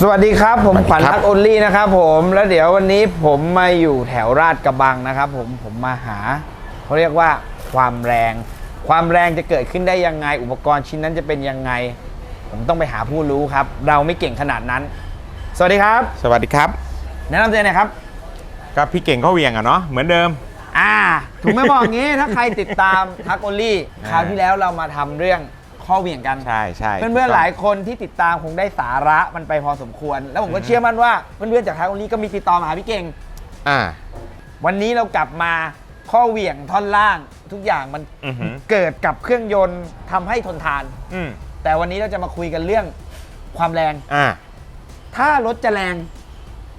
สวัสดีครับ ผมสวัสดีขวัญครับทักโอลลี่นะครับผมแล้วเดี๋ยววันนี้ผมมาอยู่แถวราชกระบังนะครับ ผมผมมาหาเขาเรียกว่าความแรง ความแรงจะเกิดขึ้นได้ยังไง อุปกรณ์ชิ้นนั้นจะเป็นยังไง ผมต้องไปหาผู้รู้ครับ เราไม่เก่งขนาดนั้น สวัสดีครับ สวัสดีครับ แนะนำตัวหน่อยครับก็พี่เก่งเขาเหวียงอะเนาะเหมือนเดิม อ่าถูกไหม่บอกงี้ถ้าใครติดตามทักโอลลี่อ่าคราวที่แล้วเรามาทำเรื่อง ข้อเหวี่ยงกันใช่ใช่เพื่อนๆหลายคนที่ติดตามคงได้สาระมันไปพอสมควร แล้วผมก็เชื่อมั่นว่าเพื่อนๆจากทางนี้ก็มีติดต่อมาหาพี่เก่งอ่า วันนี้เรากลับมาข้อเหวี่ยงท่อนล่าง ทุกอย่างมันอือหือ เกิดกับเครื่องยนต์ทำให้ทนทาน อืมแต่วันนี้เราจะมาคุยกันเรื่องความแรง อ่า ถ้ารถจะแรง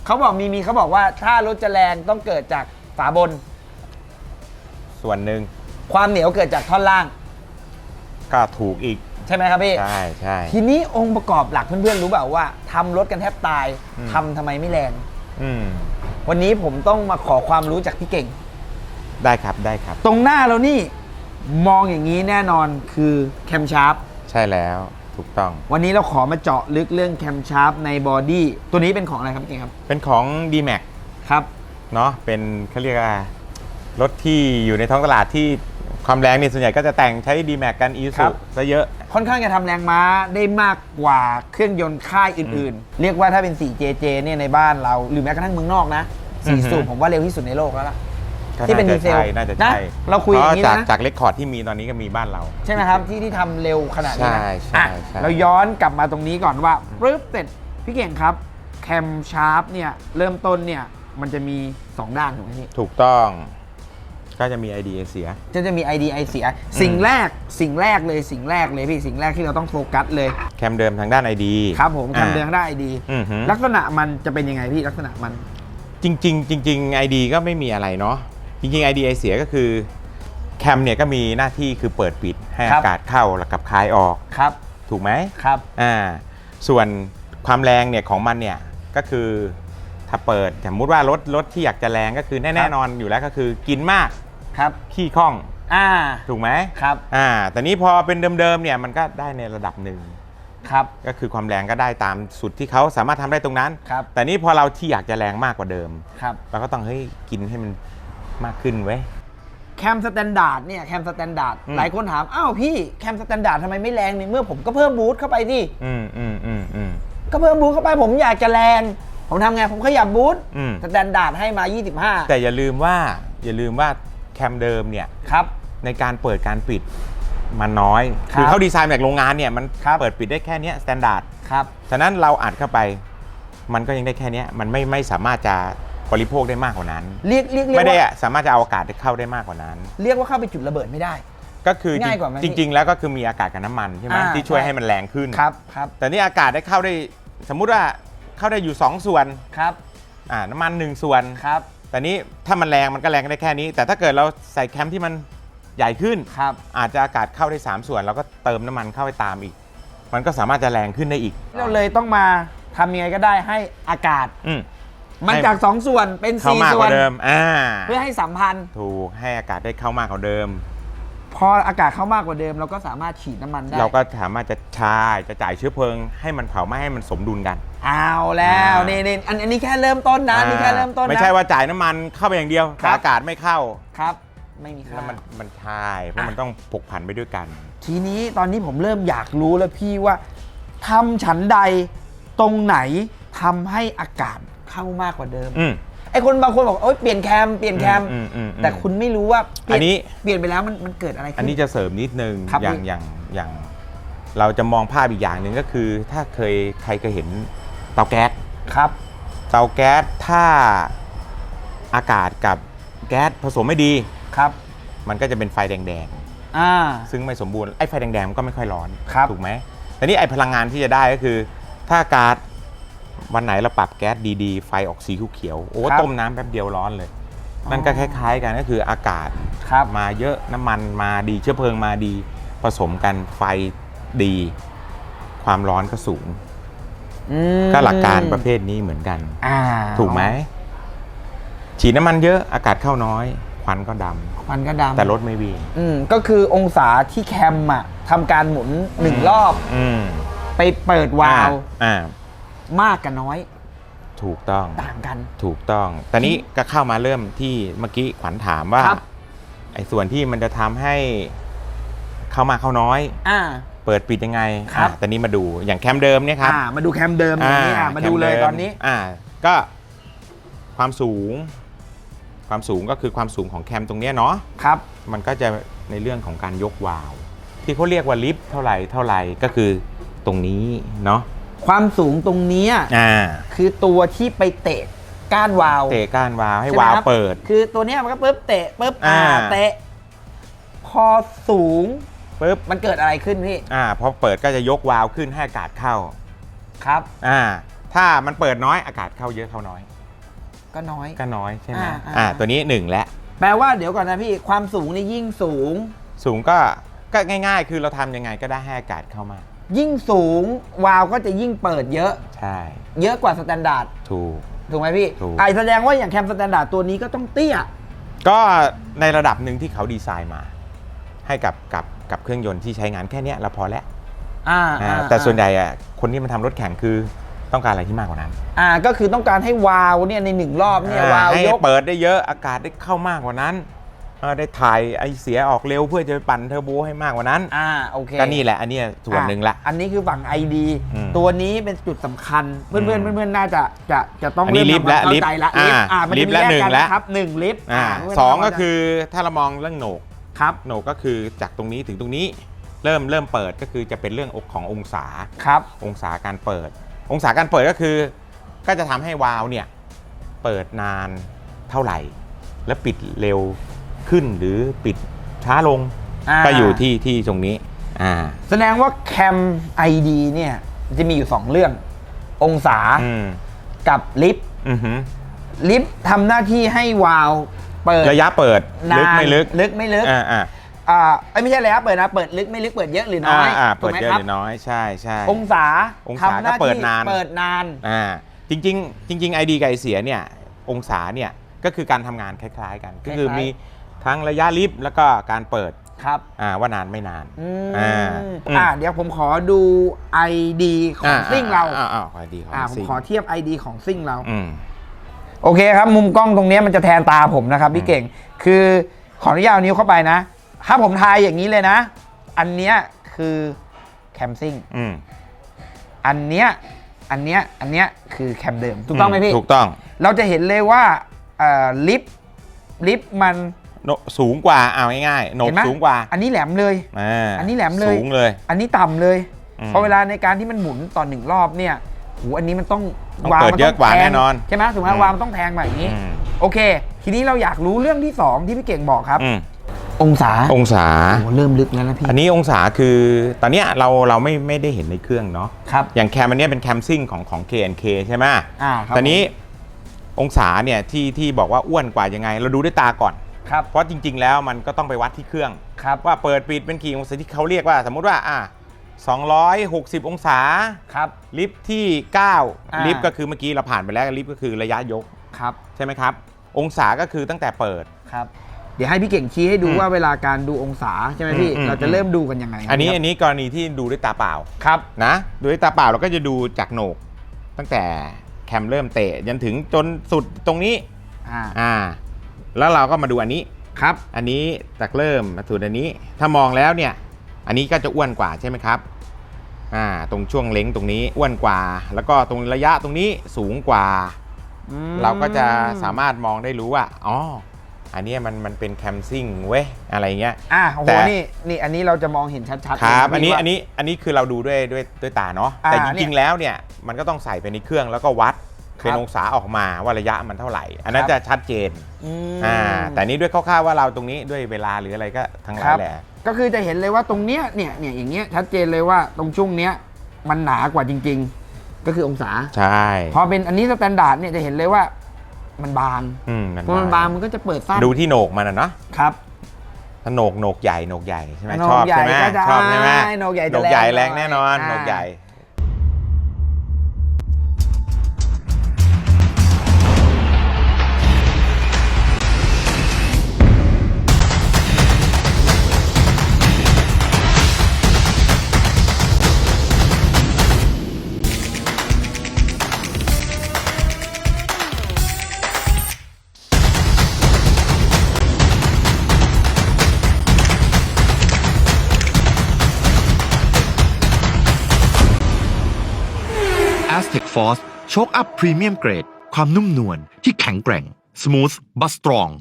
เขาบอกมีมีเขาบอกว่าถ้ารถจะแรงต้องเกิดจากฝาบน ส่วนหนึ่งความเหนียวเกิดจากท่อนล่าง ก็ถูกอีก ใช่ไหมครับพี่ ใช่ใช่ ทีนี้องค์ประกอบหลักเพื่อนๆรู้เปล่าว่าทำรถกันแทบตายอืม ทำทำไมไม่แรง อืมวันนี้ผมต้องมาขอความรู้จากพี่เก่ง ได้ครับได้ครับ ตรงหน้าเรานี่มองอย่างนี้แน่นอนคือแคมชาร์ปใช่แล้วถูกต้อง วันนี้เราขอมาเจาะลึกเรื่องแคมชาร์ปในบอดี้ตัวนี้เป็นของอะไรครับพี่เก่งครับเป็นของ d m a x ครับ เนาะเป็นเขาเรียกว่ารถที่อยู่ในท้องตลาดที่ ความแรงนี่ส่วนใหญ่ก็จะแต่งใช้ d m a x กันอีครัสุบซะเยอะ ค่อนข้างจะทำแรงม้าได้มากกว่าเครื่องยนต์ค่ายอื่นๆ เรียกว่าถ้าเป็น 4JJ เนี่ยในบ้านเรา หรือแม้กระทั่งเมืองนอกนะอือฮึ 4สูบผมว่าเร็วที่สุดในโลกแล้วล่ะก็ที่เป็นาจะดีเซลใช่น่าจะนะใช่เราคุยอย่างนี้เพระจากนะจากเลคคอร์ดที่มีตอนนี้ก็มีบ้านเรา ใช่ไหมครับ ที่ที่ทำเร็วขนาดนี้นะใช่ใช่อะใช่ เราย้อนกลับมาตรงนี้ก่อนว่าปึ๊บเสร็จพี่เก่งครับ แคมชาร์ปเนี่ยเริ่มต้นเนี่ยมันจะมี 2 ด้านถูกไหมพี่ ถูกต้อง ก็จะมี ID เสีย จะจะมี ID I เสียสิ่งแรกสิ่งแรกเลยสิ่งแรกเลยพี่สิ่งแรกที่เราต้องโฟกัสเลยแคมเดิมทางด้าน ID ครับผมอ่าทำเดินได้ ID อือหือลักษณะมันจะเป็นยังไงพี่ลักษณะมัน จริงๆจริงๆ ID ก็ไม่มีอะไรเนาะจริงๆ ID ไอเสียก็คือแคมเนี่ยก็มีหน้าที่คือเปิดปิดให้ครัอาบกาศเข้าแล้วกับคายออกครับถูกไหมครับ อ่าส่วนความแรงเนี่ยของมันเนี่ยก็คือถ้าเปิดสมมติว่ารถรถที่อยากจะแรงก็คือแน่ๆนอนอยู่แล้วก็คือกินมาก ครับขี้ข้องอ่าถูกไหมครับอ่าแต่นี้พอเป็นเดิมๆเนี่ยมันก็ได้ในระดับหนึ่งครับก็คือความแรงก็ได้ตามสุดที่เขาสามารถทำได้ตรงนั้นครับแต่นี้พอเราที่อยากจะแรงมากกว่าเดิมครับเราก็ต้องเฮ้ยกินให้มันมากขึ้นเว้ยแคมสแตนดาร์ดเนี่ยแคมสแตนดาร์ดอืมหลายคนถามอ้าวพี่แคมสแตนดาร์ดทำไมไม่แรงในเมื่อผมก็เพิ่มบูทเข้าไปดิอืมอืมอืมอืมก็เพิ่มบูทเข้าไปผมอยากจะแรงผมทำไงผมขยับบูทอืมสแตนดาร์ดให้มา 25 แต่อย่าลืมว่าอย่าลืมว่า แคมเดิมเนี่ยครับ ในการเปิดการปิดมันน้อยครับคือเขาดีไซน์มาจากโรงงานเนี่ยมันครับ เปิดปิดได้แค่เนี้สแตนดาร์ดครับ ฉะนั้นเราอัดเข้าไป มันก็ยังได้แค่เนี้ยมันไม่ไม่สามารถจะบริโภคได้มากกว่านั้น เรียกเรียกเรียกไม่ได้ว่าสามารถจะเอาอากาศได้เข้าได้มากกว่านั้น เรียกว่าเข้าไปจุดระเบิดไม่ได้ ก็คือง่ายกว่าไหมจริง ๆ แล้วก็คือมีอากาศกับน้ำมันใช่ไหมอ่าที่ช่วยใช่ ให้มันแรงขึ้น ครับครับแต่นี่อากาศได้เข้าได้สมมุติว่าเข้าได้อยู่ 2 ส่วนครับอ่าน้ำมัน 1 ส่วน ครับ แต่นี้ถ้ามันแรงมันก็แรงได้แค่นี้ แต่ถ้าเกิดเราใส่แคมที่มันใหญ่ขึ้น ครับ อาจจะอากาศเข้าได้ 3 ส่วน แล้วก็เติมน้ำมันเข้าไปตามอีก มันก็สามารถจะแรงขึ้นได้อีก เราเลยต้องมาทำยังไงก็ได้ให้อากาศ อืม มันให้ จาก 2 ส่วนเป็น เข้ามาก4ส่กวน ว่าเดิม อ่า เพื่อให้สัมพันธ์ ถูกให้อากาศได้เข้ามากกว่าเดิม พออากาศเข้ามากกว่าเดิม เราก็สามารถฉีดน้ำมันได้ เราก็สามารถจะชายจะจ่ายเชื้อเพลิง ให้มันเผาไหม้ให้มันสมดุลกันเอาแล้วอ่า นี่นี่อันอันนี้แค่เริ่มต้นนะนี่แค่เริ่มต้นนะ ไม่ใช่ว่าจ่ายน้ำมันเข้าไปอย่างเดียวครัแต่บอากาศไม่เข้าครับ ไม่มีค่า แล้วมันมันใช่เพราะมันต้องผกผันไปด้วยกัน ทีนี้ตอนนี้ผมเริ่มอยากรู้แล้วพี่ว่าทำฉันใดตรงไหนทำให้อากาศเข้ามากกว่าเดิม อืมไอ้คนบางคนบอกโอ๊ยเปลี่ยนแคมเปลี่ยนแคม อืมอืมอืมแต่คุณไม่รู้ว่าเปลี่ยอันนี้ เปลี่ยนไปแล้วมันมันเกิดอะไรขึ้นอันนี้จะเสริมนิดนึงครับอย่างพี่ อย่างอย่าง เราจะมองภาพอีกอย่างหนึ่งก็คือ ถ้าเคยใครเคยเห็นเตาแก๊สครับเตาแก๊สถ้าอากาศกับแก๊สผสมไม่ดี ครับ มันก็จะเป็นไฟแดงอ่า ๆ ซึ่งไม่สมบูรณ์ไอ้ไฟแดงๆมันก็ไม่ค่อยร้อนครับ ถูกไหมแต่นี่ไอ้พลังงานที่จะได้ก็คือ ถ้าอากาศ วันไหนเราปรับแก๊สดีๆ ไฟออกสีเขียวๆโอ้ต้มน้ำแป๊บเดียวร้อนเลย นั่นก็คล้ายๆกันก็คืออากาศครับ มาเยอะน้ำมันมาดีเชื้อเพลิงมาดี ผสมกันไฟดี ความร้อนก็สูง อืมก็หลักการประเภทนี้เหมือนกัน อ่าถูกไหมฉีดน้ำมันเยอะอากาศเข้าน้อย ควันก็ดำควันก็ดำแต่รถไม่วิ่งอืมก็คือองศาที่แคมอะทำการหมุนหนึ่งรอบ อืมไปเปิดวาล์วอ่า มากกับน้อยถูกต้องต่างกัน ถูกต้อง ตอนนี้ก็เข้ามาเริ่มที่เมื่อกี้ขวัญถามว่าครับ ไอ้ส่วนที่มันจะทำให้เข้ามาเข้าน้อย อ่า เปิดปิดยังไงครับ อะตอนนี้มาดูอย่างแคมเดิมเนี่ยครับอ่ามาดูแคมเดิมอย่างนี้อะมาดูเลยแคตอนนี้ อ่าก็ความสูง ความสูงก็คือความสูงของแคมตรงเนี้ยเนาะ ครับ มันก็จะในเรื่องของการยกวาล์วที่เขาเรียกว่าลิฟต์เท่าไหร่เท่าไหร่ก็คือตรงนี้เนาะ ความสูงตรงเนี้ยอ่าคือตัวที่ไปเตะก้านวาล์วเตะก้านวาล์วให้ใช่ไหมวาล์วครับเปิด คือตัวเนี้ยมันก็ปุ๊บเตะปุ๊บอ่า อ่าเตะ พอสูงปุ๊บมันเกิดอะไรขึ้นพี่อ่าพอเปิดก็จะยกวาล์วขึ้นให้อากาศเข้าครับ อ่าถ้ามันเปิดน้อยอากาศเข้าเยอะเข้าน้อย ก็น้อย ก็น้อยใช่ไหมอ่าอ่า อ่าตัวนี้หนึ่งแล้วแปลว่าเดี๋ยวก่อนนะพี่ความสูงนี่ยิ่งสูง สูงก็ก็ง่าย ๆ คือเราทำยังไงก็ได้ให้อากาศเข้ามา ยิ่งสูงวาล์วก็จะยิ่งเปิดเยอะ ใช่เยอะกว่าสแตนดาร์ดถูก ถูกไหมพี่ถูก ไอแสดงว่าอย่างแคมสแตนดาร์ดตัวนี้ก็ต้องเตี้ย ก็ในระดับหนึ่งที่เขาดีไซน์มา ให้กับกับกับเครื่องยนต์ที่ใช้งานแค่เนี้ยเราพอแล้วอ่าอ่าอ่าแต่ส่วนใหญ่อะคนที่มันทำรถแข่งคือต้องการอะไรที่มากกว่านั้นอ่าก็คือต้องการให้วาล์วเนี่ยในหนึ่งรอบเนี่ยอ่าวาล์วให้ยก เปิดได้เยอะอากาศได้เข้ามากกว่านั้นเออ ได้ถ่ายไอเสียออกเร็วเพื่อจะไปปั่นเทอร์โบให้มากกว่านั้นอ่าโอเคก็นี่แหละ อันเนี้ยส่วนหนึ่งละอ่อันนี้คือฝั่ง ID อืมตัวนี้เป็นจุดสำคัญ เพื่อนเพื่อนอืมเพื่อนๆน่าจะจะจะต้องอันนี้เริ่มลิฟต์และทำความเข้าใจละลิลิฟฟต์ต์อ่ามันลิจะฟต์มีและแยกหนึ่งกันและ นะครับหนึ่งลิฟต์อ่าเพื่นๆสองทำวามก็เข้าใจคือถ้าเรามองเรื่องโหนกครับโหนกก็คือจากตรงนี้ถึงตรงนี้ เริ่มเริ่มเปิดก็คือจะเป็นเรื่องขององศา ครับ องศาการเปิด องศาการเปิดก็คือ ก็จะทำให้วาล์วเนี่ยเปิดนานเท่าไหร่ แล้วปิดเร็ว ขึ้นหรือปิดช้าลงาก็อยู่ที่ที่ตรงนี้อ่า แสดงว่าแคม ID เนี่ยจะมีอยู่ 2 เรื่อง องศาอืมกับลิฟต์อือหือลิฟต์ทำหน้าที่ให้วาล์วเปิดระยะเปิดนานลึกไม่ลึกลึกไม่ลึกอ่าอ่าอ่าเอ้ยไม่ใช่ระยะเปิดนะเปิดลึกไม่ลึกเปิดเยอะหรือน้อยอ่าถูเปิกดไหมเยอะครับหรือน้อยใช่ใช่ องศาองศาทำหน้าก็เปิดที่นาน เปิดนาน อ่าจริงๆจริงๆไอดีไกเสียเนี่ยองศาเนี่ยก็คือการทำงานคล้าย ๆ กัน ก็คือคล้ายๆมี ทั้งระยะลิฟต์แล้วก็การเปิดครับอ่าว่านานไม่นานอืมอ่าอ่าเดี๋ยวผมขอดู ID ของซิ่งเราอ่าอ่าขอดีของอ่าผมซิ่งขอเทียบ ID ของซิ่งเรา อืม โอเคครับ มุมกล้องตรงเนี้ยมันจะแทนตาผมนะครับพี่เก่ง คือขออนุญาตเอานิ้วเข้าไปนะ ถ้าผมทายอย่างนี้เลยนะ อันเนี้ยคือแคมซิ่ง อืมอันเนี้ย อันเนี้ย อันเนี้ยคือแคมเดิม ถูกต้องไหมพี่ ถูกต้อง เราจะเห็นเลยว่าเอ่อลิฟต์ลิฟต์มัน โนสูงกว่าเอาง่ายๆโหนกเห็นไหมสูงกว่าอันนี้แหลมเลย อ่าอันนี้แหลมเลย สูงเลย อันนี้ต่ำเลย อืมเพราะเวลาในการที่มันหมุนต่อหนึ่งรอบเนี่ยโหอันนี้มันต้องต้องวางเปิดมันเยต้อะกว่าแทงแน่นอนใช่ไหมถูกไหมอืม วางมันต้องแทงแบบนี้ อืมโอเค ทีนี้เราอยากรู้เรื่องที่2ที่พี่เก่งบอกครับ อืมองศาองศาโอ้เริ่มลึกแล้วนะพี่อันนี้องศาคือตอนเนี้ยเราเราไม่ไม่ได้เห็นในเครื่องเนาะครับอย่างแคมอันเนี้ยเป็นแคมซิ่งของของ KNK ใช่ไหมอ่าครับตอนนี้องศาเนี่ยที่ที่บอกว่าอ้วนกว่ายังไง เราดูด้วยตาก่อน ครับเพราะจริง ๆ แล้วมันก็ต้องไปวัดที่เครื่อง ครับว่าเปิดปิดเป็นกี่องศาที่เขาเรียกว่า สมมุติว่าอะ260 องศา ครับ ลิฟท์ที่อ่า9ลิฟต์ก็คือเมื่อกี้เราผ่านไปแล้วลิฟต์ก็คือระยะยก ครับ ใช่ไหมครับ องศาก็คือตั้งแต่เปิด ครับ เดี๋ยวให้พี่เก่งชี้ให้ดูอืมว่าเวลาการดูองศาใช่ไหมพี่อืมอืมเราจะเริ่มดูกันยังไง อันนี้ครับอันนี้กรณีที่ดูด้วยตาเปล่า ครับนะ ดูด้วยตาเปล่าเราก็จะดูจากโหนก ตั้งแต่แคมเริ่มเตะจนถึงจนสุดตรงนี้ อ่าอ่า แล้วเราก็มาดูอันนี้ครับ อันนี้จากเริ่มมาถึงอันนี้ ถ้ามองแล้วเนี่ย อันนี้ก็จะอ้วนกว่าใช่ไหมครับอ่าตรงช่วงเล้งตรงนี้อ้วนกว่า แล้วก็ตรงระยะตรงนี้สูงกว่า อืมเราก็จะสามารถมองได้รู้ว่าอ๋ออันเนี้ยมันมันเป็นแคมซิ่งเว้ยอะไรเงี้ย อ่าโอ้โหแต่ นี่นี่อันนี้เราจะมองเห็นชัดๆครับ เลยะอันนี้พี่ว่า อันนี้อันนี้คือเราดูด้วยด้วยด้วยตาเนาะอ่าแต่จเนี่ริงยๆแล้วเนี่ยมันก็ต้องใส่ไปในเครื่องแล้วก็วัดครับ เป็นองศาออกมาว่าระยะมันเท่าไหร่ อันนั้นครับจะชัดเจนอืมอ่าแต่นี้ด้วยคร่าวๆว่าเราตรงนี้ด้วยเวลาหรืออะไรก็ทั้งหลาครัยบแหละก็คือจะเห็นเลยว่าตรงเนี้ยเนี่ยเนี่ยอย่างเงี้ยชัดเจนเลยว่าตรงช่วงเนี้ยมันหนากว่าจริง ๆ ก็คือองศาใช่พอเป็นอันนี้สแตนดาร์ดเนี่ยจะเห็นเลยว่ามันบางอืมมันพอมันบางมันก็จะเปิดสั้นดูที่โหนกมันอะเนาะครับถ้าโหนกโหนกใหญ่โหนกใหญ่ใช่ไหมโหนกชอบใหญ่ใช่ไหมก็จะชอบใช่ไหมโหนกใหญ่จะโหนกใหญ่แรแรงงหน่อยแน่นอนอ่าโหนกใหญ่ Force โชคอัพพรีเมียมเกรดความนุ่มนวลที่แข็งแกร่ง Smooth but Strong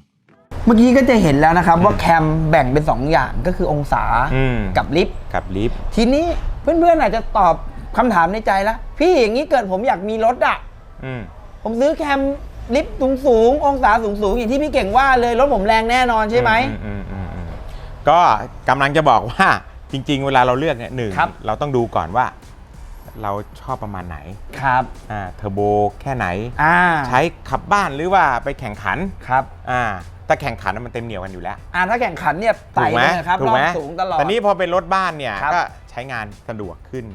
เมื่อกี้ก็จะเห็นแล้วนะครับว่าแคมแบ่งเป็น 2 อย่างก็คือองศาอืม กับลิฟต์กับลิฟต์ทีนี้เพื่อนๆอาจจะตอบคำถามในใจแล้วพี่อย่างนี้เกิดผมอยากมีรถอะอืม ผมซื้อแคมลิฟต์สูงสูงๆองศาสูงสูงๆอย่างที่พี่เก่งว่าเลยรถผมแรงแน่นอนใช่ไหม อือือืมอืมก็กำลังจะบอกว่าจริง ๆ เวลาเราเลือกเนี่ยหนึ่งครับเราต้องดูก่อนว่า เราชอบประมาณไหนครับอ่าเทอร์โบแค่ไหน อ่าใช้ขับบ้านหรือว่าไปแข่งขันครับอ่าถ้าแข่งขันน่ะมันเต็มเหนียวกันอยู่แล้วอ่าถ้าแข่งขันเนี่ยถูไต่กไหมเลยนะครับถูรกอบไหมสูงตลอด แต่นี้พอเป็นรถบ้านเนี่ยครับก็ใช้งานสะดวกขึ้น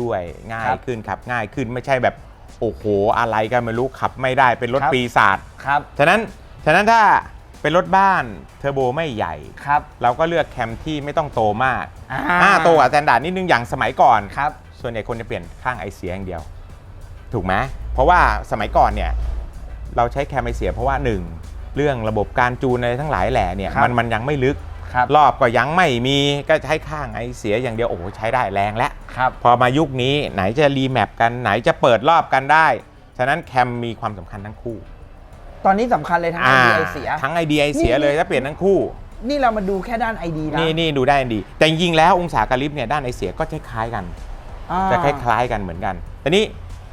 ด้วยง่ายครับ ขึ้นครับง่ายขึ้นไม่ใช่แบบโอ้โหอะไรกันไม่รู้ขับไม่ได้เป็นรถครับปีศาจ ครับฉะนั้น ฉะนั้นถ้าเป็นรถบ้านเทอร์โบไม่ใหญ่ ครับเราก็เลือกแคมที่ไม่ต้องโตมากอ่าอ่าโตกว่าสแตนดาร์ดนิดนึงอย่างสมัยก่อน ครับ ส่วนใหญ่คนจะเปลี่ยนข้างไอเสียอย่างเดียว ถูกไหมเพราะว่าสมัยก่อนเนี่ยเราใช้แคมไอเสีย เพราะว่าหนึ่งเรื่องระบบการจูนอะไรทั้งหลายแหล่เนี่ยครับมันมันยังไม่ลึกครับรอบก็ยังไม่มีก็ใช้ข้างไอเสียอย่างเดียวโอ้โหใช้ได้แรงแล้วครับพอมายุคนี้ไหนจะรีแมปกันไหนจะเปิดรอบกันได้ ฉะนั้นแคมมีความสำคัญทั้งคู่ ตอนนี้สำคัญเลยทั้งไอเดียเสียทั้งไอเดียเสียนี่เลยถ้าเปลี่ยนทั้งคู่ นี่เรามาดูแค่ด้านไอดีนะนี่นี่ดูได้ดีแต่จริงๆแล้วองศากบลิฟต์เนี่ยด้านไอเสียก็จะคล้ายกัน อ่าจะคล้ายๆกันเหมือนกันแต่นี้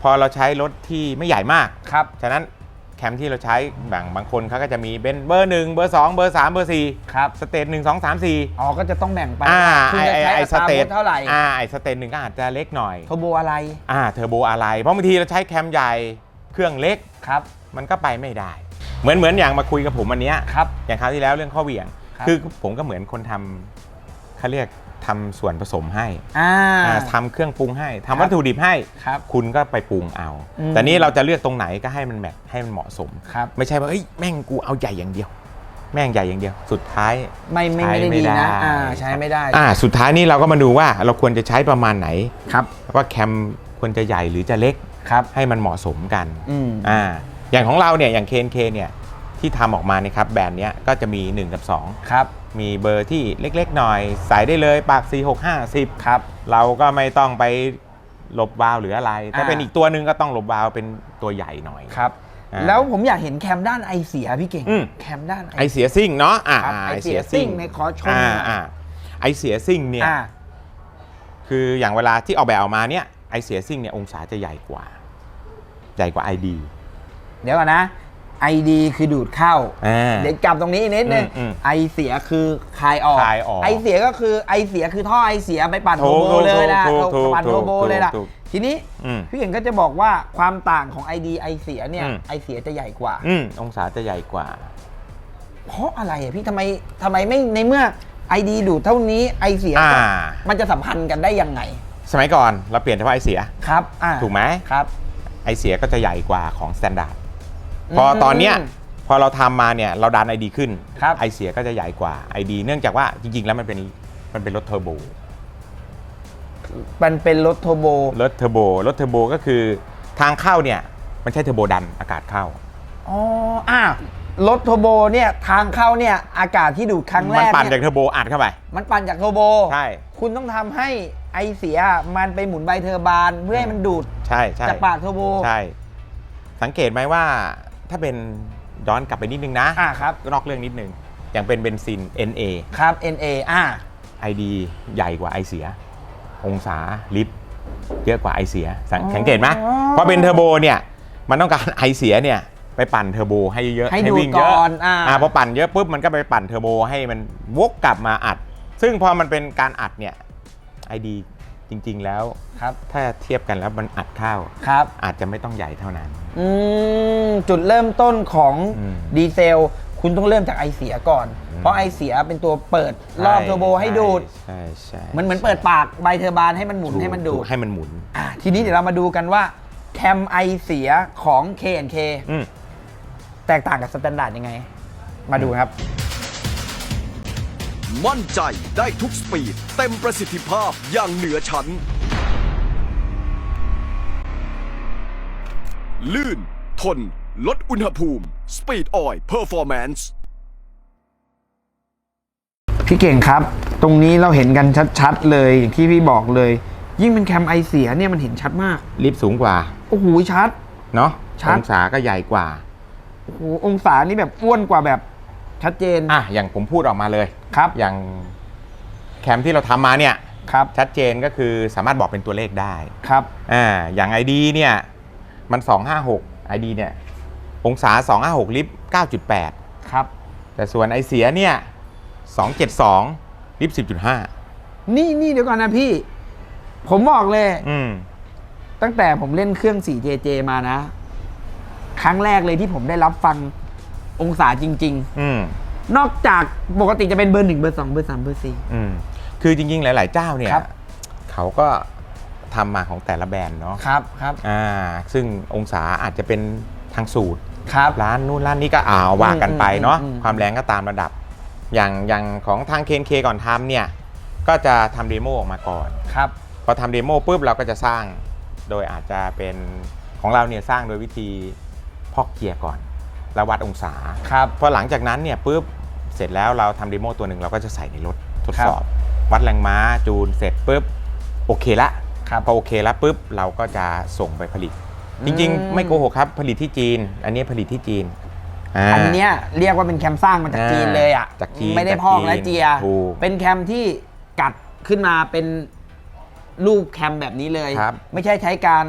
พอเราใช้รถที่ไม่ใหญ่มาก ครับ ฉะนั้นแคมที่เราใช้บางบางคนเขาก็จะมีเบนเบอร์หนึ่งเบอร์สองเบอร์สามเบอร์สี่ครับ สเตจหนึ่งสองสามสี่อ๋อ ก็จะต้องแบ่งไปอ่าคุณไอจะไอใช้ไออัสตราเตโวจลต์เท่าไหร่อ่าไอสเตจหนึ่งก็อาจจะเล็กหน่อยโทโบอะไร อ่าเทอร์โบอะไร เพราะบางทีเราใช้แคมใหญ่เครื่องเล็กครับ มันก็ไปไม่ได้ เหมือนเหมือนอย่างมาคุยกับผมวันเนี้ย ครับ อย่างคราวที่แล้วเรื่องข้อเหวี่ยง ครับ คือผมก็เหมือนคนทำเขาเรียก ทำส่วนผสมให้อ่าอ่าทำเครื่องปรุงให้ครัทำบวัตถุดิบให้ครับคุณก็ไปปรุงเอาอืมแต่นี้เราจะเลือกตรงไหนก็ให้มันแมทให้มันเหมาะสมครับไม่ใช่ว่าเอ้ยแม่งกูเอาใหญ่อย่างเดียว แม่งใหญ่อย่างเดียว สุดท้ายไม่ไม่ใช้ไม่ได้ไม่ดีนะได้อ่าใช้ไม่ได้อ่าสุดท้ายนี่เราก็มาดูว่าเราควรจะใช้ประมาณไหนครับว่าแคมควรจะใหญ่หรือจะเล็กครับให้มันเหมาะสมกันอืมอ่าอย่างของเราเนี่ยอย่าง KNK เนี่ยที่ทำออกมาเนี่ยครับแบรนด์เนี้ยก็จะมี 1 กับครับ2 มีเบอร์ที่เล็กๆหน่อยใส่ได้เลยปาก 4 6 5 10ครับ เราก็ไม่ต้องไปหลบวาล์วหรืออะไร ถ้าอ่า เป็นอีกตัวหนึ่งก็ต้องหลบวาล์วเป็นตัวใหญ่หน่อย ครับ อ่าแล้วผมอยากเห็นแคมด้านไอเสียพี่เก่ง อืม แคมด้านไอเสียซิ่งเนาะอ่าครับอ่าไอเสียซิ่งในขอชมอ่าหน่อยอ่าไอเสียซิ่งเนี่ย อ่าคืออย่างเวลาที่ออกแบบออกมาเนี่ยไอเสียซิ่งเนี่ยองศาจะใหญ่กว่า ใหญ่กว่า ID เดี๋ยวก่อนนะ ไอดีคือดูดเข้า อ่า เดี๋ยวกลับตรงนี้อีกนิดนึงอืมอืมไอเสียคือคายออก คายออกไอเสียก็คือไอเสียคือท่อไอเสียไปปั่นโทถูกโบเลยนะถูกถูกปั่นโทโบถูกเลยล่ะ ถูกทีนี้อืมพี่เก่งก็จะบอกว่าความต่างของ ID ไอเสียเนี่ยอืม ไอเสียจะใหญ่กว่า อืมองศาจะใหญ่กว่า เพราะอะไรอะพี่ทำไมทำไมไม่ในเมื่อ ID ดูดเท่านี้ไอเสียอ่า มันจะสัมพันธ์กันได้ยังไงสมัยก่อนเราเปลี่ยนเฉพาะไอเสีย ครับอ่าถูกไหม ครับ ไอเสียก็จะใหญ่กว่าของสแตนดาร์ด พอตอนเนี้ยพอเราทำมาเนี่ยเราดันไอดีขึ้นครับ ไอเสียก็จะใหญ่กว่าไอดีเนื่องจากว่าจริงๆ แล้วมันเป็นมันเป็นรถเทอร์โบมันเป็นรถโทโบ รถเทอร์โบรถเทอร์โบก็คือทางเข้าเนี่ยมันใช่เทอร์โบดันอากาศเข้า อ๋ออ่ารถโทโบเนี่ยทางเข้าเนี่ยอากาศที่ดูดครั้งแรมันกปั่นเนี่จากยเทอร์โบอัดเข้าไป มันปั่นจากโทโบใช่ คุณต้องทำให้ไอเสียมันไปหมุนใบเทอร์บานเพื่อให้มันดูดใช่ใช่จากปากโทโบ ใช่ สังเกตไหมว่า ถ้าเป็นย้อนกลับไปนิดนึงนะอ่าครับนอกเรื่องนิดนึง อย่างเป็นเบนซิน NA ครับ NA อ่า ID ใหญ่กว่าไอเสีย องศาลิฟต์เยอะกว่าไอเสียสังอ๋อสังเกตไหมเพราะเป็นเทอร์โบเนี่ย มันต้องการไอเสียเนี่ย ไปปั่นเทอร์โบให้เยอะให้ดูดวิ่งเยอะก่อนอ่า อ่าพอปั่นเยอะปุ๊บมันก็ไปปั่นเทอร์โบให้มันวกกลับมาอัด ซึ่งพอมันเป็นการอัดเนี่ยไอดี จริงๆแล้วครับถ้าเทียบกันแล้วมันอัดข้าวครับ อาจจะไม่ต้องใหญ่เท่านั้น อืมจุดเริ่มต้นของอืมดีเซล คุณต้องเริ่มจากไอเสียก่อนเพราะไอเสียเป็นตัวเปิดรอบโทโบให้ดูด ใช่ใช่เหมันเหมือนเปิดปากใบเทอร์บานให้มันหมุนถูกให้มันดูดให้มันหมุนอะทีนี้เดี๋ยวเรามาดูกันว่าแคมไอเสียของ K&K อืม แตกต่างกับสแตนดาร์ดยังไง มาดูครับ มั่นใจได้ทุกสปีด เต็มประสิทธิภาพอย่างเหนือชั้น ลื่น ทน ลดอุณหภูมิ Speed Oil Performance พี่เก่งครับ ตรงนี้เราเห็นกันชัดๆ เลยอย่างที่พี่บอกเลย ยิ่งเป็นแคมไอเสียเนี่ยมันเห็นชัดมาก ลิฟต์สูงกว่า โอ้โหชัด เนาะชัด องศาก็ใหญ่กว่า โอ้โหองศานี่แบบอ้วนกว่าแบบ ชัดเจนอะอย่างผมพูดออกมาเลยครับ อย่างแคมที่เราทำมาเนี่ยครับชัดเจนก็คือสามารถบอกเป็นตัวเลขได้ครับอ่าอย่าง ID เนี่ยมัน 256 ID เนี่ยองศา 256 ลิฟต์9.8 ครับ แต่ส่วนไอเสียเนี่ย 272 ลิฟต์10.5 นี่นี่เดี๋ยวก่อนนะพี่ ผมบอกเลยอืมตั้งแต่ผมเล่นเครื่อง 4JJ มานะ ครั้งแรกเลยที่ผมได้รับฟัง องศาจริง อืมๆ นอกจากปกติจะเป็นเบอร์หนึ่งเบอร์สองเบอร์สามเบอร์สี่ อืมคือจริงๆ หลาย ๆ เจ้าเนี่ย ครับ เขาก็ทำมาของแต่ละแบรนด์เนาะครับครับอ่า ซึ่งองศาอาจจะเป็นทางสูตร ครับ ร้านนู้นร้านนี้ก็อ่าวว่ากันไปเนาะอืมอืม ความแรงก็ตามระดับ อย่างอย่างของทางเคนเคก่อนทำเนี่ย ก็จะทำเดโมออกมาก่อน ครับ พอทำเดโมปุ๊บเราก็จะสร้าง โดยอาจจะเป็นของเราเนี่ยสร้างโดยวิธีพอกเกียร์ก่อน แล้ววัดองศาครับพอหลังจากนั้นเนี่ยปุ๊บเสร็จแล้วเราทำเดโมตัวหนึ่งเราก็จะใส่ในรถทดครับสอบ วัดแรงม้าจูนเสร็จปุ๊บโอเคละครับพอโอเคแล้วปุ๊บเราก็จะส่งไปผลิต จริงอืมๆไม่โกหกครับผลิตที่จีน อันนี้ผลิตที่จีนาอันเนี้ยเรียกว่าเป็นแคมสร้างมาจากอ่าจีนเลยอะจากจีนไม่ได้จากพอกจีนและเจียถูกเป็นแคมที่กัดขึ้นมาเป็นรูปแคมแบบนี้เลยครับไม่ใช่ใช้การ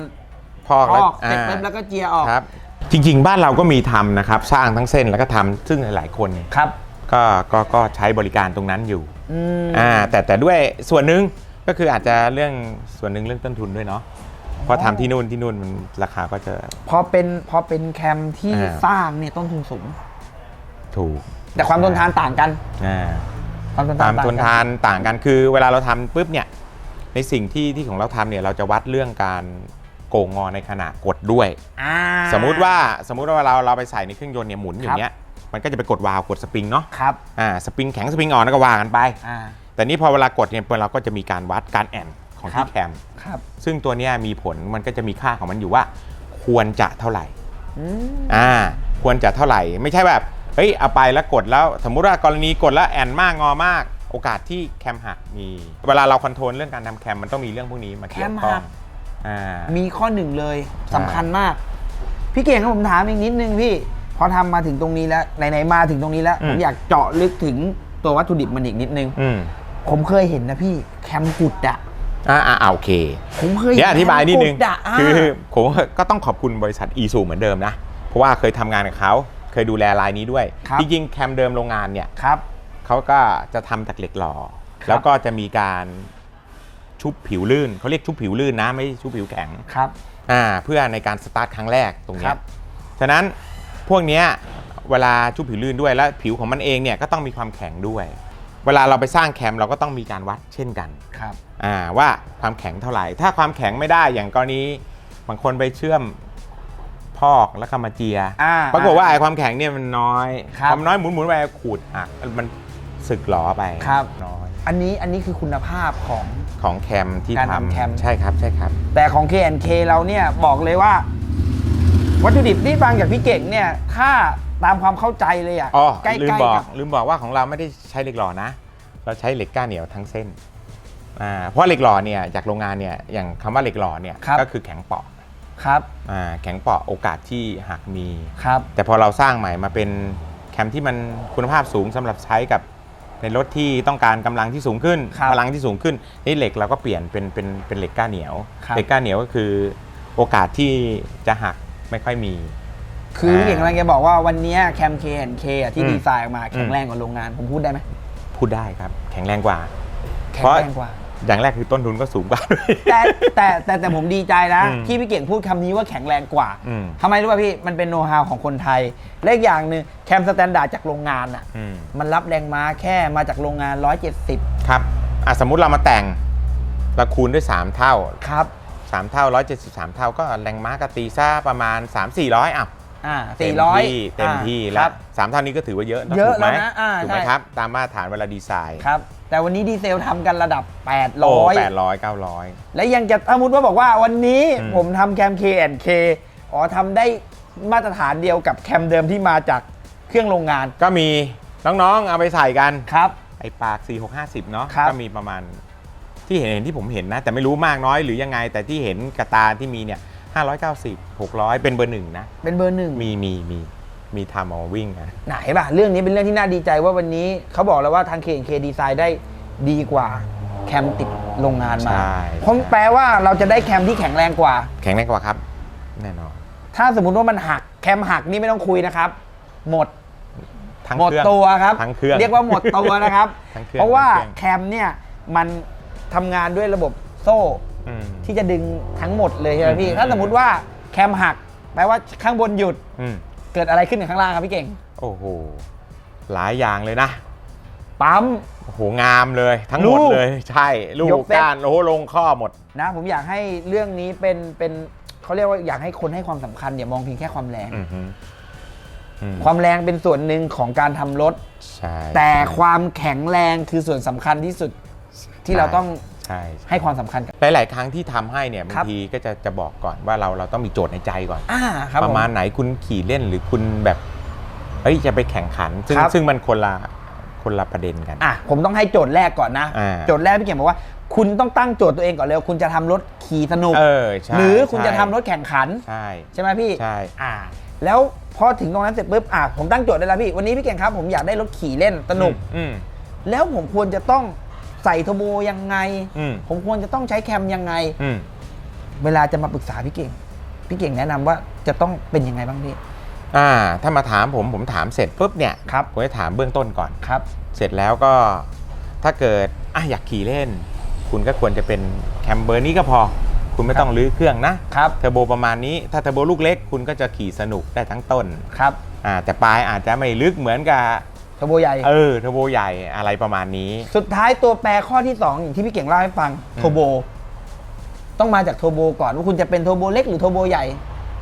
พอกพแล้วอกเสร็จอ่าปุ๊บแล้วก็เจียออกครับ จริง ๆ บ้านเราก็มีทำนะครับ สร้างทั้งเส้นแล้วก็ทำซึ่งหลายๆคนครับก็ก็ก็ใช้บริการตรงนั้นอยู่อืม อ่าแต่แต่ด้วยส่วนหนึ่งก็คืออาจจะเรื่องส่วนหนึ่งเรื่องต้นทุนด้วยเนาะเพราะทำที่นู่นที่นู่นมันราคาก็จะ พอเป็นพอเป็นแคมที่อ่า สร้างเนี่ยต้นทุนสูง ถูกแต่ความทนทานต่างกัน อ่า ความทนตาทานมต่างทนกั ทานต่างกันคือเวลาเราทำปุ๊บเนี่ยในสิ่งที่ที่ของเราทำเนี่ยเราจะวัดเรื่องการ โก่งงอในขณะกดด้วย อ่า สมมุติว่าสมมุติว่าเราเราไปใส่ในเครื่องยนต์เนี่ยหมุนอย่างเงี้ยมันก็จะไปกดวาล์วกดสปริงเนาะครับ อ่าสปริงแข็งสปริงอ่อนแล้วก็ว่ากันไป อ่า แต่นี่พอเวลากดเนี่ยเราก็จะมีการวัดการแอนของครัที่บ แคมครับ ซึ่งตัวเนี้ยมีผลมันก็จะมีค่าของมันอยู่ว่า ควรจะเท่าไหร่ อืม อ่าควรจะเท่าไหร่ไม่ใช่แบบเฮ้ยเอาไปแล้วกดแล้วสมมุติว่ากรณีกดแล้วแอนมากงอมาก โอกาสที่แคมหักมี เวลาเราคอนโทรลเรื่องการทำแคมมันต้องมีเรื่องพวกนี้มาเกี่ยวข้อง อ่า มีข้อหนึ่งเลยใช่สำคัญมาก พี่เก่งครับผมถามอีกนิดนึงพี่พอทำมาถึงตรงนี้แล้วไหนๆมาถึงตรงนี้แล้วผมอยากเจาะลึกถึงตัววัตถุดิบมันอีกนิดนึง อืมผมเคยเห็นนะพี่แคมกุดอะอ่าอ่าอ่าโอเค ผมเคยเดี๋ยวอธิบายนิดนึง แคมกุอะาคือผมก็ต้องขอบคุณบริษัทอีซูเหมือนเดิมนะ เพราะว่าเคยทำงานกับเขา เคยดูแลรายนี้ด้วย ครับ จริงๆ แคมเดิมโรงงานเนี่ย ครับ เขาก็จะทำจากเหล็กหล่อครับแล้วก็จะมีการ ชุบผิวลื่นเขาเรียกชุบผิวลื่นนะไม่ใช่ชุบผิวแข็งครับ อ่าเพื่อในการสตาร์ทครั้งแรกตรงคเนี้รัยบ ฉะนั้นพวกเนี้ยเวลาชุบผิวลื่นด้วยแล้วผิวของมันเองเนี่ยก็ต้องมีความแข็งด้วย เวลาเราไปสร้างแคมเราก็ต้องมีการวัดเช่นกัน ครับ อ่าว่าความแข็งเท่าไหร่ ถ้าความแข็งไม่ได้อย่างกรณีบางคนไปเชื่อมพอกแล้วก็มาเจีย อ่าปรากฏว่าไอ้ความแข็งเนี่ยมันน้อยครับความน้อยหมุนหมุนๆไปขูดหักมันสึกหลอไปครับ น้อย อันนี้อันนี้คือคุณภาพของ ของแคมที่การททำแคมำใช่ครับใช่ครับ แต่ของ K&K เราเนี่ยบอกเลยว่า วัตถุดิบที่ฟังจากพี่เก่งเนี่ย ถ้าตามความเข้าใจเลยอะอ๋อใกล้ลืมๆบอกกับลืมบอกว่าของเราไม่ได้ใช้เหล็กหล่อนะ เราใช้เหล็กก้านเหนียวทั้งเส้นอ่าเพราะเหล็กหล่อเนี่ยจากโรงงานเนี่ยอย่างคำว่าเหล็กหล่อเนี่ยครับก็คือแข็งเปาะครับอ่าแข็งเปาะโอกาสที่หักมี ครับ แต่พอเราสร้างใหม่มาเป็นแคมที่มันคุณภาพสูงสำหรับใช้กับ ในรถที่ต้องการกำลังที่สูงขึ้นครับพลังที่สูงขึ้นนี่เหล็กเราก็เปลี่ยนเป็นเป็นเป็นเหล็กก้านเหนียวครับเหล็กก้านเหนียวก็คือโอกาสที่จะหักไม่ค่อยมี คือพี่เก่งกำลังจะบอกว่าวันเนี้แคม K&K อะที่อืมดีไซน์ออกมาแข็งแรงกว่าโรงงานผมพูดได้ไหมพูดได้ครับ แข็งแรงกว่า แข็งเพราะแรงกว่า อย่างแรกคือต้นทุนก็สูงกว่าด้วย แต่แต่แต่แต่ผมดีใจนะ อืมที่พี่เก่งพูดคำนี้ว่าแข็งแรงกว่าอืม ทำไมรู้ป่ะพี่ มันเป็นโน้ตฮาวของคนไทย และอีกอย่างหนึ่งแคมสแตนดาร์ดจากโรงงานอะ อืม มันรับแรงม้าแค่มาจากโรงงาน 170 ครับอะสมมุติเรามาแต่งเราคูณด้วย 3 เท่า ครับ 3 เท่า 173 เท่าก็แรงม้ากตีซ่าประมาณ 3 400อะ อ่าเต็ม400ที่เต็มที่อ่าแล้ควรับ สามเท่านี้ก็ถือว่าเยอะเยอะถูกไหมแล้วนะอ่าถูกไหมใช่ ครับ ตามมาตรฐานเวลาดีไซน์ครับ แต่วันนี้ดีเซลทำกันระดับ โอ้แปด800ร้อยเก้าร้อย และยังจะสมมติว่าบอกว่าวันนี้อืมผมทำแคม K&K อ๋อทำได้มาตรฐานเดียวกับแคมเดิมที่มาจากเครื่องโรงงานก็มีน้องๆเอาไปใส่กัน ครับ ไอ้ปาก 4650 เนาะครับก็มีประมาณที่เห็นเห็นที่ผมเห็นนะ แต่ไม่รู้มากน้อยหรือยังไง แต่ที่เห็นกระตาที่มีเนี่ย 590 600 เป็นเบอร์หนึ่งนะ เป็นเบอร์หนึ่งมีมีมีมีทำเอาวิ่งนะไหนป่ะ เรื่องนี้เป็นเรื่องที่น่าดีใจว่าวันนี้เขาบอกแล้วว่าทาง K&K ดีไซน์ได้ดีกว่าแคมติดโรงงานมาใช่เพราะแปลว่าเราจะได้แคมที่แข็งแรงกว่า แข็งแรงกว่าครับ แน่นอน ถ้าสมมติว่ามันหักแคมหักนี่ไม่ต้องคุยนะครับ หมดทั้งหมดเครื่องตัวครับ ทั้งเครื่องเรียกว่าหมดตัวนะครับ ทั้งเครื่องเพราะว่าทั้งเครื่อง แคมเนี่ยมันทำงานด้วยระบบ โซ่อืม ที่จะดึงทั้งหมดเลยใช่ไหมพี่ อืม ถ้าสมมติว่าแคมหักแปลว่าข้างบนหยุดอืมเกิดอะไรขึ้นกับข้างล่างครับพี่เก่ง โอ้โห หลายอย่างเลยนะ ปั๊ม โอ้โห งามเลย ทั้งหมดลูกเลย ใช่ ลูยกกเซ็ต ก้านโอ้โหลงข้อหมด นะผมอยากให้เรื่องนี้เป็นเป็นเขาเรียกว่าอยากให้คนให้ความสำคัญอย่ามองเพียงแค่ความแรง อือฮึอืมความแรงเป็นส่วนหนึ่งของการทำรถ ใช่ แต่ความแข็งแรงคือส่วนสำคัญที่สุดที่เราต้องใช่ใช่ให้ความสำคัญกับ หลาย ๆ ครั้งที่ทำให้เนี่ยครับบางทีก็จะจะบอกก่อนว่าเราเราต้องมีโจทย์ในใจก่อน อ่าครับประมาณผไหนคุณขี่เล่นหรือคุณแบบเฮ้ยจะไปแข่งขัน ซึ่งครับ ซึ่งมันคนละคนละประเด็นกัน อะผมต้องให้โจทย์แรกก่อนนะ อ่า โจทย์แรกพี่เก่งบอกว่า คุณต้องตั้งโจทย์ตัวเองก่อนเลยว่าคุณจะทำรถขี่สนุก เออใช่หรือคุณใช่จะทำรถแข่งขัน ใช่ใช่ไหมพี่ ใช่ อ่า แล้วพอถึงตรงนั้นเสร็จปุ๊บอะผมตั้งโจทย์ได้แล้วพี่ วันนี้พี่เก่งครับ ผมอยากได้รถขี่เล่นสนุก อืม แล้วผมควรจะต้อง ใส่เทอร์โบยังไง อืมผมควรจะต้องใช้แคมยังไง อืม เวลาจะมาปรึกษาพี่เก่ง พี่เก่งแนะนำว่าจะต้องเป็นยังไงบ้างพี่ อ่า ถ้ามาถามผมผมถามเสร็จปุ๊บเนี่ยครับ ผมจะถามเบื้องต้นก่อน ครับ เสร็จแล้วก็ถ้าเกิดอะอยากขี่เล่น คุณก็ควรจะเป็นแคมเบอร์นี้ก็พอ คุณไม่ต้องรื้อเครื่องนะครับ เทอร์โบประมาณนี้ ถ้าเทอร์โบลูกเล็ก คุณก็จะขี่สนุกได้ทั้งต้น ครับ อ่าแต่ปลายอาจจะไม่ลึกเหมือนกับเทอร์โบใหญ่เออเทอร์โบใหญ่อะไรประมาณนี้ สุดท้ายตัวแปรข้อที่ 2 อย่างที่พี่เก่งเล่าให้ฟังโทโบ ต้องมาจากโทโบก่อนว่าคุณจะเป็นโทโบเล็กหรือโทโบใหญ่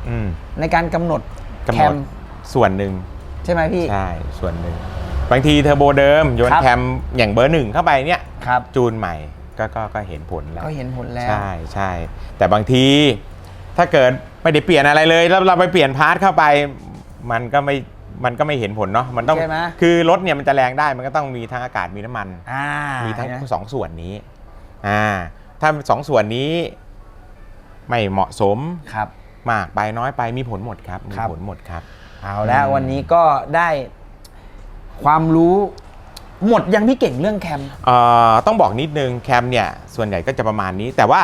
อืมในการกำหนดกำแคหนดมส่วนหนึ่ง ใช่ไหมพี่ ใช่ ส่วนหนึ่ง บางทีเทอร์โบเดิม โยนครับ แคมอย่างเบอร์หนึ่งเข้าไปเนี่ยครับ จูนใหม่ก็ก็ก็เห็นผลแล้ว ก็เห็นผลแล้ว ใช่ใช่แต่บางทีถ้าเกิดไม่ได้เปลี่ยนอะไรเลย แล้วเราไปเปลี่ยนพาร์ทเข้าไป มันก็ไม่ มันก็ไม่เห็นผลเนาะมันต้องใช่ไหม คือรถเนี่ยมันจะแรงได้มันก็ต้องมีทั้งอากาศมีน้ำมัน อ่ามีทั้งเห็นไหสองส่วนนี้อ่าถ้าสองส่วนนี้ไม่เหมาะสมครับ มากไปน้อยไปมีผลหมดครับมีครับ ผลหมดครับ เอาแล้วอืม วันนี้ก็ได้ความรู้หมดยังพี่เก่งเรื่องแคม เอ่อต้องบอกนิดนึงแคมเนี่ยส่วนใหญ่ก็จะประมาณนี้ แต่ว่า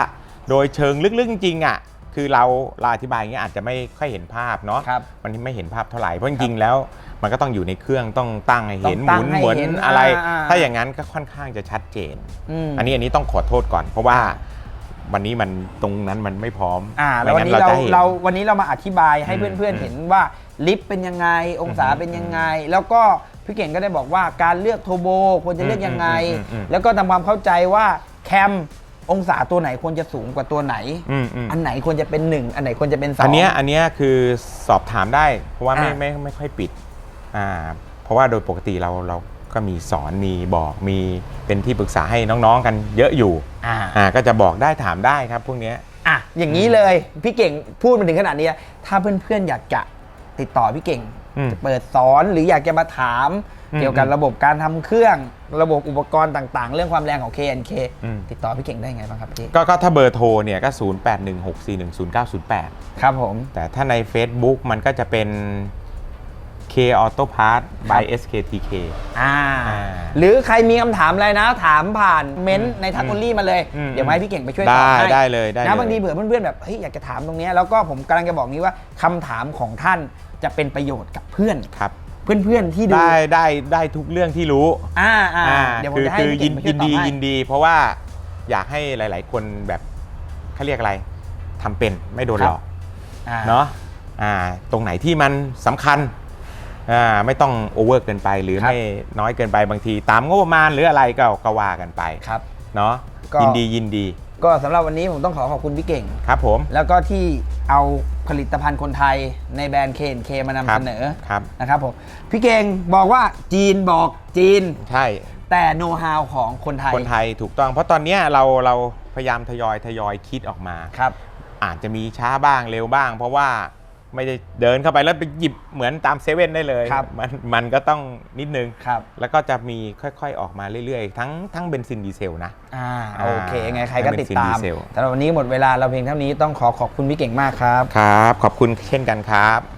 โดยเชิงลึกๆจริงๆอะ คือเราเราอธิบายอย่างเงี้ยอาจจะไม่ค่อยเห็นภาพเนาะครับมันไม่เห็นภาพเท่าไหร่เพราะจริงๆแล้ว มันก็ต้องอยู่ในเครื่องต้องตั้งให้เห็นต้องหตั้มุงนให้เหมือนเห็นอะไร อ่าถ้าอย่างนั้นก็ค่อนข้างจะชัดเจนมอันนี้อันนี้ต้องขอโทษก่อน เพราะว่าวันนี้มันตรงนั้นมันไม่พร้อมอ่าแล้ววันไม่นี้งั้เราจะห็นเราวันนี้เรามาอธิบายให้อืมเพื่อนอืมๆเห็นว่าลิฟต์เป็นยังไง องศาอืมเป็นยังไง แล้วก็พี่เก่งก็ได้บอกว่าการเลือกโทโบควรจะเลือกยังไง อืมอืมอืมแล้วก็ทำความเข้าใจว่าแคม องศาตัวไหนควรจะสูงกว่าตัวไหน อืมอืมอันไหนควรจะเป็นหนึ่งอันไหนควรจะเป็นสอง อันเนี้ยอันเนี้ยคือสอบถามได้ เพราะว่าไม่อ่าไม่ไม่ค่อยปิดอ่าเพราะว่าโดยปกติเราเราก็มีสอนมีบอกมีเป็นที่ปรึกษาให้น้องๆกันเยอะอยู่อ่าอ่าก็จะบอกได้ถามได้ครับพวกเนี้ย อะอย่างนี้เลยพี่เก่งพูดมาถึงขนาดนี้แล้วถ้าเพื่อนๆอยากจะติดต่อพี่เก่งอืม จะเปิดสอนหรืออยากจะมาถามอืมเกี่ยวกับระบบการทำเครื่อง ระบบอุปกรณ์ต่างๆ เรื่องความแรงของ KNK อืมติดต่อพี่เก่งได้ไงบ้างครับพี่ก็ก็ถ้าเบอร์โทรเนี่ยก็ 0 8 1 6 4 1 0 9 0 8 ครับผม แต่ถ้าใน Facebook มันก็จะเป็น K Auto Part by SKTK อ่าอ่า หรือใครมีคำถามอะไรนะ ถามผ่านเม้นต์ในทักโอลี่มาเลย อืมเดี๋ยวมาให้พี่เก่งไปช่วยตได้อบให้ได้เลยได้นะเลยบางทีเผื่อเพื่อนๆแบบเฮ้ยอยากจะถามตรงเนี้ยแล้วก็ผมกำลังจะบอกนี้ว่าคำถามของท่านจะเป็นประโยชน์กับเพื่อนครับ เพื่อนๆที่ดูได้ได้ได้ทุกเรื่องที่รู้อ่าอ่าอ่าเดี๋ยวผมคือจะให้คือพี่ยิเก่นงไปช่วยตอบยินดีให้ยินดี เพราะว่าอยากให้หลาย ๆ คนแบบเขาเรียกอะไรทำเป็นไม่โดนหลอก อ่าเนาะอ่าตรงไหนที่มันสำคัญ อ่าไม่ต้องโอเวอร์เกินไปหรือครับ ไม่น้อยเกินไปบางที ตามงบประมาณหรืออะไรก็ก็ว่ากันไปครับ เนาะก็ ยินดียินดีก็สำหรับวันนี้ผมต้องขอขอบคุณพี่เก่ง ครับผมแล้วก็ที่เอาผลิตภัณฑ์คนไทยในแบรนด์ KNK มานำครัเสบนอครับ นะครับผมพี่เก่งบอกว่าจีนบอกจีน ใช่แต่โน้ตฮาวของคนไทยคนไทยถูกต้อง เพราะตอนเนี้ยเราเราพยายามทยอยทยอยคิดออกมา ครับ อาจจะมีช้าบ้างเร็วบ้าง เพราะว่า ไม่ได้เดินเข้าไปแล้วไปหยิบเหมือนตามเซเว่นได้เลย ครับมันมันก็ต้องนิดนึง ครับ แล้วก็จะมีค่อยๆออกมาเรื่อยๆ ทั้งทั้งเบนซินดีเซลนะ อ่าอ่าโอเคไงใครก็ติดตามเป็นซินดีเซลแต่วันนี้หมดเวลาเราเพียงเท่านี้ต้องขอขอบคุณพี่เก่งมากครับ ครับ ขอบคุณเช่นกันครับ